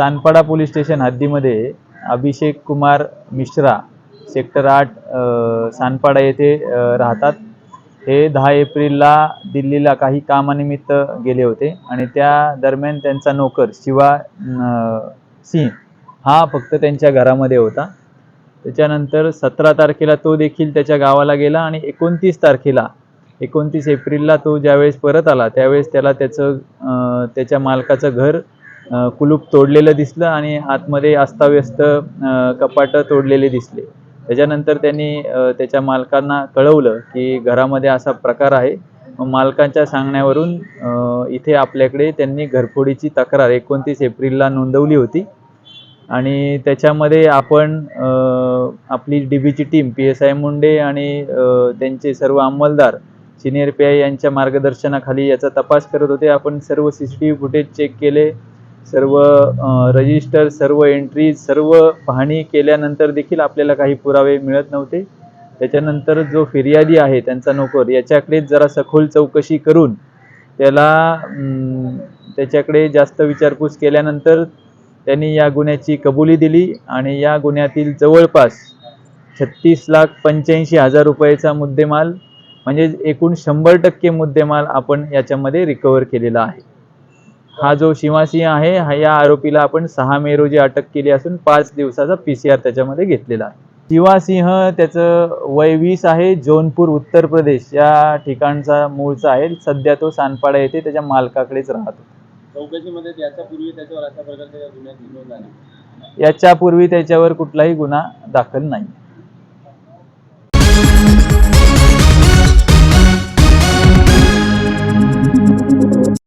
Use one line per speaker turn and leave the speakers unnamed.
Sanpada police station हद्दीमध्ये Abhishek Kumar Mishra sector आठ सानपाडा येथे राहतात. हे दहा एप्रिलला दिल्लीला काही कामानिमित्त गेले होते आणि त्या दरम्यान त्यांचा नोकर शिवा सिंह हा फक्त त्यांच्या घरामध्ये होता. त्याच्यानंतर सतरा तारखेला तो देखील त्याच्या गावाला गेला आणि एकोणतीस तारखेला एकोणतीस एप्रिलला तो ज्यावेळेस परत आला त्यावेळेस त्याला त्याचं त्याच्या मालकाचं घर कुलूप तोडलेलं दिसलं आणि आतमध्ये अस्ताव्यस्त कपाटं तोडलेले दिसले. त्याच्यानंतर त्यांनी त्याच्या मालकांना कळवलं की घरामध्ये असा प्रकार आहे. मालकांच्या सांगण्यावरून इथे आपल्याकडे त्यांनी घरफोडीची तक्रार एकोणतीस एप्रिलला नोंदवली होती. आणि त्याच्यामध्ये आपण आपली डी बीची team P S I Munde आणि त्यांचे सर्व अंमलदार सिनियर पी आय यांच्या मार्गदर्शनाखाली याचा तपास करत होते. आपण सर्व C C T V footage check केले. सर्व रजिस्टर सर्व एंट्री सर्व पाहणी केल्यानंतर देखील आपल्याला काही पुरावे मिळत नव्हते. त्याच्यानंतर जो फिर्यादी आहे त्यांचा नोकर याच्याकडे जरा सखोल चौकशी करून त्याला त्याच्याकडे जास्त विचारपूस केल्यानंतर त्यांनी या गुन्ह्याची कबुली दिली आणि या गुन्ह्यातील जवळपास छत्तीस लाख पंच्याऐंशी हजार रुपयाचा मुद्देमाल म्हणजे एकूण शंभर टक्के मुद्देमाल आपण याच्यामध्ये रिकवर केलेला आहे. हा जो शिवासिंह आहे हा या आरोपीला आपण सहा मे रोजी अटक केली असून पाच दिवसाचा पी सी आर त्याच्यामध्ये घेतलेला आहे. शिवासिंह त्याचं वय वीस आहे जौनपूर उत्तर प्रदेश या ठिकाणचा मूळचा आहे. सध्या तो सानपाडा येथे त्याच्या मालकाकडेच राहतो.
चौकशीमध्ये याच्यापूर्वी त्याच्यावर अशा प्रकारच्या गुन्ह्याची नोंद झाली.
याच्यापूर्वी त्याच्यावर कुठलाही गुन्हा दाखल नाही.